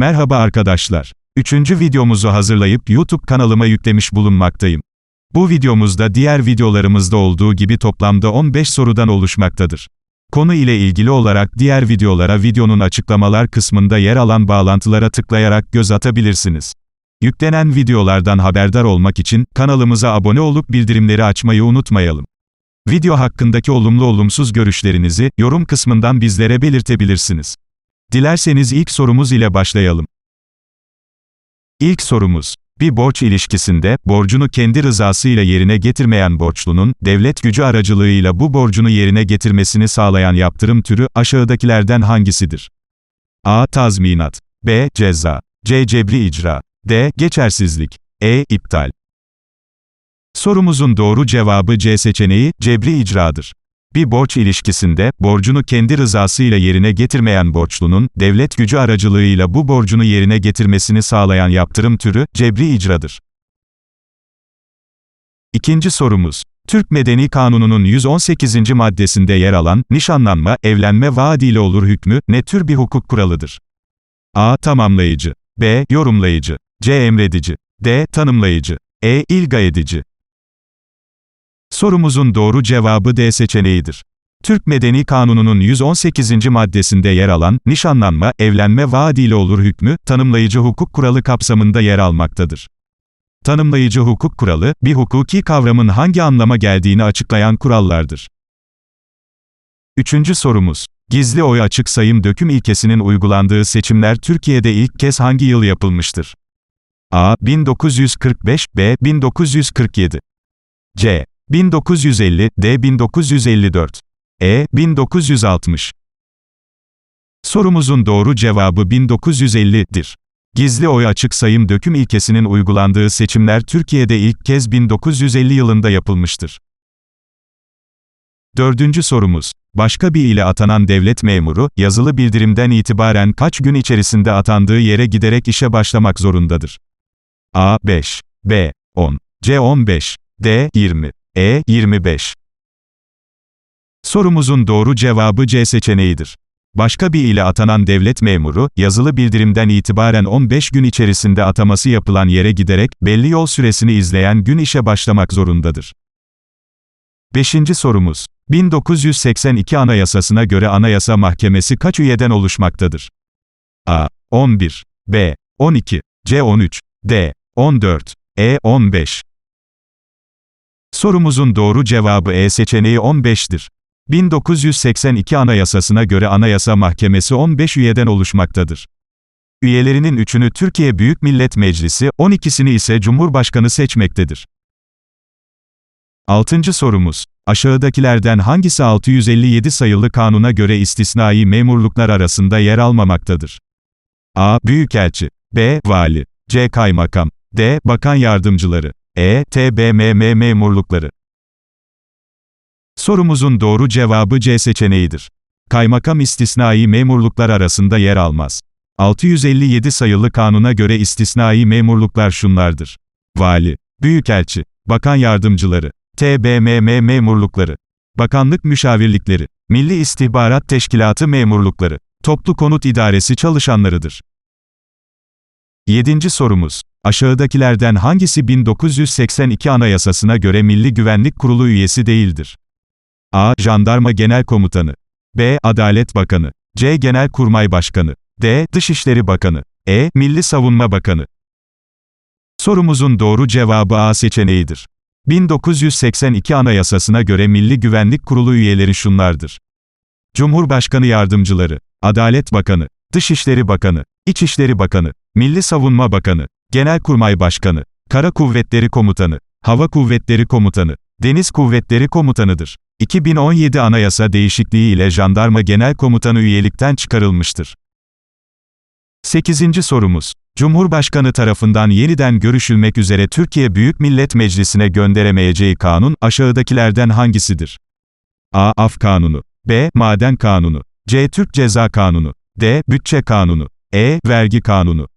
Merhaba arkadaşlar. Üçüncü videomuzu hazırlayıp YouTube kanalıma yüklemiş bulunmaktayım. Bu videomuzda diğer videolarımızda olduğu gibi toplamda 15 sorudan oluşmaktadır. Konu ile ilgili olarak diğer videolara videonun açıklamalar kısmında yer alan bağlantılara tıklayarak göz atabilirsiniz. Yüklenen videolardan haberdar olmak için kanalımıza abone olup bildirimleri açmayı unutmayalım. Video hakkındaki olumlu olumsuz görüşlerinizi yorum kısmından bizlere belirtebilirsiniz. Dilerseniz ilk sorumuz ile başlayalım. İlk sorumuz. Bir borç ilişkisinde, borcunu kendi rızasıyla yerine getirmeyen borçlunun, devlet gücü aracılığıyla bu borcunu yerine getirmesini sağlayan yaptırım türü, aşağıdakilerden hangisidir? A. Tazminat. B. Ceza. C. Cebri icra. D. Geçersizlik. E. iptal. Sorumuzun doğru cevabı C seçeneği, cebri icradır. Bir borç ilişkisinde, borcunu kendi rızasıyla yerine getirmeyen borçlunun, devlet gücü aracılığıyla bu borcunu yerine getirmesini sağlayan yaptırım türü, cebri icradır. İkinci sorumuz. Türk Medeni Kanunu'nun 118. maddesinde yer alan, nişanlanma, evlenme vaadiyle olur hükmü, ne tür bir hukuk kuralıdır? A. Tamamlayıcı. B. Yorumlayıcı. C. Emredici. D. Tanımlayıcı. E. İlga edici. Sorumuzun doğru cevabı D seçeneğidir. Türk Medeni Kanunu'nun 118. maddesinde yer alan, nişanlanma, evlenme vaadiyle olur hükmü, tanımlayıcı hukuk kuralı kapsamında yer almaktadır. Tanımlayıcı hukuk kuralı, bir hukuki kavramın hangi anlama geldiğini açıklayan kurallardır. Üçüncü sorumuz. Gizli oy açık sayım döküm ilkesinin uygulandığı seçimler Türkiye'de ilk kez hangi yıl yapılmıştır? A. 1945, B. 1947. C. 1950, D 1954. E 1960. Sorumuzun doğru cevabı 1950'dir. Gizli oy açık sayım döküm ilkesinin uygulandığı seçimler Türkiye'de ilk kez 1950 yılında yapılmıştır. Dördüncü sorumuz. Başka bir ile atanan devlet memuru, yazılı bildirimden itibaren kaç gün içerisinde atandığı yere giderek işe başlamak zorundadır? A. 5. B. 10. C. 15. D. 20. E. 25. Sorumuzun doğru cevabı C seçeneğidir. Başka bir ile atanan devlet memuru, yazılı bildirimden itibaren 15 gün içerisinde ataması yapılan yere giderek, belli yol süresini izleyen gün işe başlamak zorundadır. 5. sorumuz. 1982 Anayasasına göre Anayasa Mahkemesi kaç üyeden oluşmaktadır? A. 11. B. 12. C. 13. D. 14. E. 15. Sorumuzun doğru cevabı E seçeneği 15'dir. 1982 Anayasasına göre Anayasa Mahkemesi 15 üyeden oluşmaktadır. Üyelerinin 3'ünü Türkiye Büyük Millet Meclisi, 12'sini ise Cumhurbaşkanı seçmektedir. 6. sorumuz. Aşağıdakilerden hangisi 657 sayılı kanuna göre istisnai memurluklar arasında yer almamaktadır? A. Büyükelçi. B. Vali. C. Kaymakam. D. Bakan yardımcıları. E. TBMM memurlukları. Sorumuzun doğru cevabı C seçeneğidir. Kaymakam istisnai memurluklar arasında yer almaz. 657 sayılı kanuna göre istisnai memurluklar şunlardır. Vali, Büyükelçi, Bakan Yardımcıları, TBMM memurlukları, Bakanlık müşavirlikleri, Milli İstihbarat Teşkilatı memurlukları, Toplu Konut İdaresi çalışanlarıdır. 7. sorumuz. Aşağıdakilerden hangisi 1982 Anayasasına göre Milli Güvenlik Kurulu üyesi değildir? A. Jandarma Genel Komutanı. B. Adalet Bakanı. C. Genelkurmay Başkanı. D. Dışişleri Bakanı. E. Milli Savunma Bakanı. Sorumuzun doğru cevabı A seçeneğidir. 1982 Anayasasına göre Milli Güvenlik Kurulu üyeleri şunlardır. Cumhurbaşkanı Yardımcıları, Adalet Bakanı, Dışişleri Bakanı, İçişleri Bakanı, Milli Savunma Bakanı, Genelkurmay Başkanı, Kara Kuvvetleri Komutanı, Hava Kuvvetleri Komutanı, Deniz Kuvvetleri Komutanıdır. 2017 Anayasa değişikliği ile Jandarma Genel Komutanı üyelikten çıkarılmıştır. 8. sorumuz. Cumhurbaşkanı tarafından yeniden görüşülmek üzere Türkiye Büyük Millet Meclisi'ne gönderemeyeceği kanun aşağıdakilerden hangisidir? A. Af Kanunu. B. Maden Kanunu. C. Türk Ceza Kanunu. D. Bütçe Kanunu. E. Vergi Kanunu.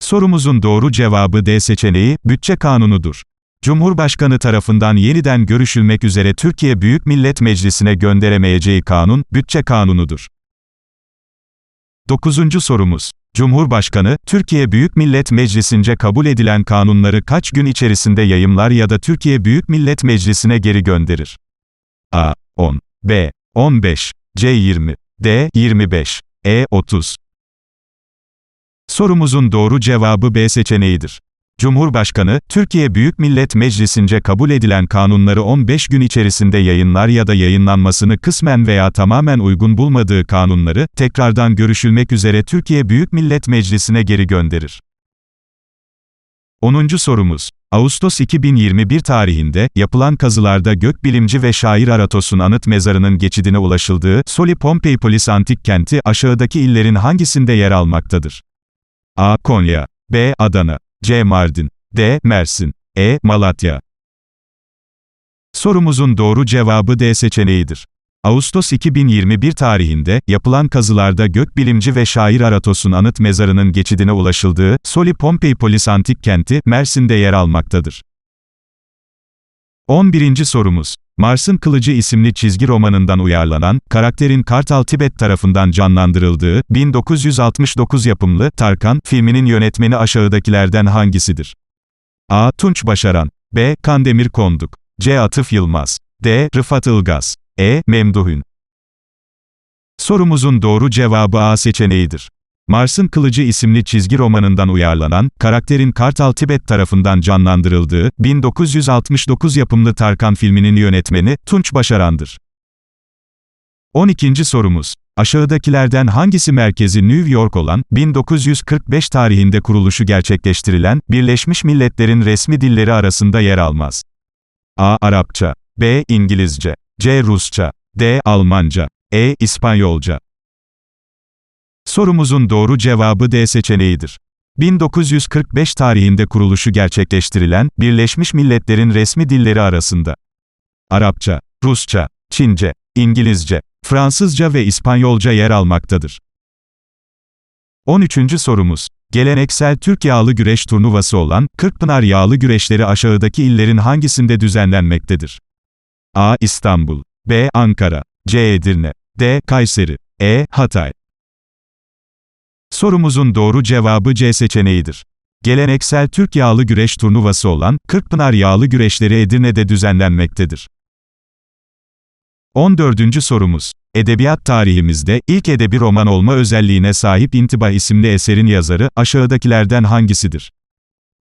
Sorumuzun doğru cevabı D seçeneği, Bütçe Kanunudur. Cumhurbaşkanı tarafından yeniden görüşülmek üzere Türkiye Büyük Millet Meclisi'ne gönderemeyeceği kanun, Bütçe Kanunudur. Dokuzuncu sorumuz. Cumhurbaşkanı, Türkiye Büyük Millet Meclisi'nce kabul edilen kanunları kaç gün içerisinde yayımlar ya da Türkiye Büyük Millet Meclisi'ne geri gönderir? A. 10. B. 15. C. 20. D. 25. E. 30. Sorumuzun doğru cevabı B seçeneğidir. Cumhurbaşkanı, Türkiye Büyük Millet Meclisi'nce kabul edilen kanunları 15 gün içerisinde yayınlar ya da yayınlanmasını kısmen veya tamamen uygun bulmadığı kanunları, tekrardan görüşülmek üzere Türkiye Büyük Millet Meclisi'ne geri gönderir. 10. sorumuz. Ağustos 2021 tarihinde, yapılan kazılarda gökbilimci ve şair Aratos'un anıt mezarının geçidine ulaşıldığı, Soli Pompeipolis antik kenti, aşağıdaki illerin hangisinde yer almaktadır? A. Konya. B. Adana. C. Mardin. D. Mersin. E. Malatya. Sorumuzun doğru cevabı D seçeneğidir. Ağustos 2021 tarihinde, yapılan kazılarda gökbilimci ve şair Aratos'un anıt mezarının geçidine ulaşıldığı, Soli Pompeipolis antik kenti, Mersin'de yer almaktadır. 11. sorumuz. Mars'ın Kılıcı isimli çizgi romanından uyarlanan, karakterin Kartal Tibet tarafından canlandırıldığı, 1969 yapımlı, Tarkan, filminin yönetmeni aşağıdakilerden hangisidir? A. Tunç Başaran. B. Kandemir Konduk. C. Atıf Yılmaz. D. Rıfat Ilgaz. E. Memduhün. Sorumuzun doğru cevabı A seçeneğidir. Mars'ın Kılıcı isimli çizgi romanından uyarlanan, karakterin Kartal Tibet tarafından canlandırıldığı, 1969 yapımlı Tarkan filminin yönetmeni, Tunç Başaran'dır. 12. sorumuz. Aşağıdakilerden hangisi merkezi New York olan, 1945 tarihinde kuruluşu gerçekleştirilen, Birleşmiş Milletler'in resmi dilleri arasında yer almaz? A. Arapça. B. İngilizce. C. Rusça. D. Almanca. E. İspanyolca. Sorumuzun doğru cevabı D seçeneğidir. 1945 tarihinde kuruluşu gerçekleştirilen, Birleşmiş Milletler'in resmi dilleri arasında Arapça, Rusça, Çince, İngilizce, Fransızca ve İspanyolca yer almaktadır. 13. sorumuz. Geleneksel Türk yağlı güreş turnuvası olan, Kırkpınar yağlı güreşleri aşağıdaki illerin hangisinde düzenlenmektedir? A. İstanbul. B. Ankara. C. Edirne. D. Kayseri. E. Hatay. Sorumuzun doğru cevabı C seçeneğidir. Geleneksel Türk yağlı güreş turnuvası olan, Kırkpınar yağlı güreşleri Edirne'de düzenlenmektedir. 14. sorumuz. Edebiyat tarihimizde, ilk edebi roman olma özelliğine sahip İntibah isimli eserin yazarı, aşağıdakilerden hangisidir?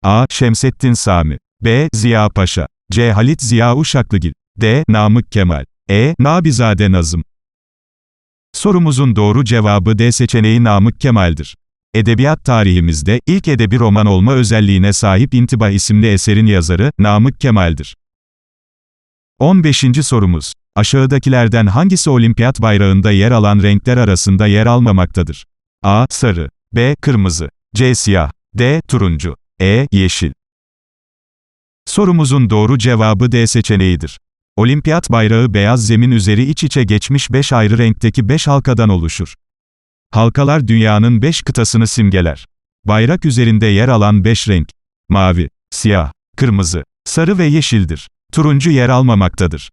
A. Şemsettin Sami. B. Ziya Paşa. C. Halit Ziya Uşaklıgil. D. Namık Kemal. E. Nabizade Nazım. Sorumuzun doğru cevabı D seçeneği Namık Kemal'dir. Edebiyat tarihimizde, ilk edebi roman olma özelliğine sahip İntibah isimli eserin yazarı, Namık Kemal'dir. 15. sorumuz. Aşağıdakilerden hangisi olimpiyat bayrağında yer alan renkler arasında yer almamaktadır? A. Sarı. B. Kırmızı. C. Siyah. D. Turuncu. E. Yeşil. Sorumuzun doğru cevabı D seçeneğidir. Olimpiyat bayrağı beyaz zemin üzeri iç içe geçmiş 5 ayrı renkteki 5 halkadan oluşur. Halkalar dünyanın 5 kıtasını simgeler. Bayrak üzerinde yer alan 5 renk, mavi, siyah, kırmızı, sarı ve yeşildir. Turuncu yer almamaktadır.